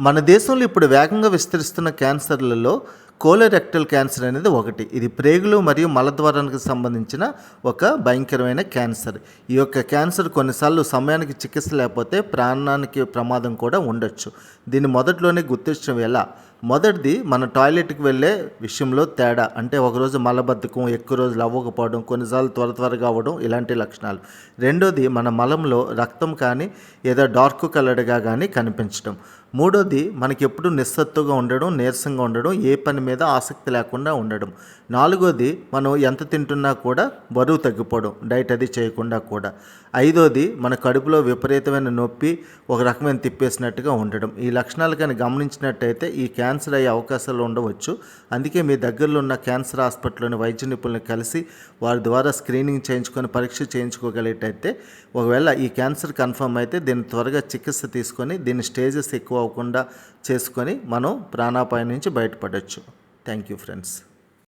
మన దేశంలో ఇప్పుడు వేగంగా విస్తరిస్తున్న క్యాన్సర్లలో కోలోరెక్టల్ క్యాన్సర్ అనేది ఒకటి. ఇది ప్రేగులు మరియు మలద్వారానికి సంబంధించిన ఒక భయంకరమైన క్యాన్సర్. ఈ యొక్క క్యాన్సర్ కొన్నిసార్లు సమయానికి చికిత్స లేకపోతే ప్రాణానికి ప్రమాదం కూడా ఉండొచ్చు. దీన్ని మొదట్లోనే గుర్తించడం ఎలా? మొదటిది మన టాయిలెట్కి వెళ్ళే విషయంలో తేడా. అంటే ఒకరోజు మలబద్ధకం ఎక్కువ రోజులు అవ్వకపోవడం కొన్నిసార్లు త్వర త్వరగా అవ్వడం ఇలాంటి లక్షణాలు. రెండోది మన మలంలో రక్తం కానీ ఏదో డార్క్ కలర్గా కానీ కనిపించడం. మూడోది మనకి ఎప్పుడు నిస్సత్తుగా ఉండడం నీరసంగా ఉండడం ఏ పని మీద ఆసక్తి లేకుండా ఉండడం. నాలుగోది మనం ఎంత తింటున్నా కూడా బరువు తగ్గిపోవడం డైట్ అది చేయకుండా కూడా. ఐదోది మన కడుపులో విపరీతమైన నొప్పి ఒక రకమైన తిప్పేసినట్టుగా ఉండడం. ఈ లక్షణాలు కానీ గమనించినట్టయితే ఈ క్యాన్సర్ అయ్యే అవకాశాలు ఉండవచ్చు. అందుకే మీ దగ్గరలో ఉన్న క్యాన్సర్ హాస్పిటల్లోని వైద్య నిపుణులను కలిసి వారి ద్వారా స్క్రీనింగ్ చేయించుకొని పరీక్ష చేయించుకోగలిగేటైతే ఒకవేళ ఈ క్యాన్సర్ కన్ఫర్మ్ అయితే దీన్ని త్వరగా చికిత్స తీసుకొని దీని స్టేజెస్ ఎక్కువ అవ్వకుండా చేసుకొని మనం ప్రాణాపాయం నుంచి బయటపడవచ్చు థ్యాంక్ యూ ఫ్రెండ్స్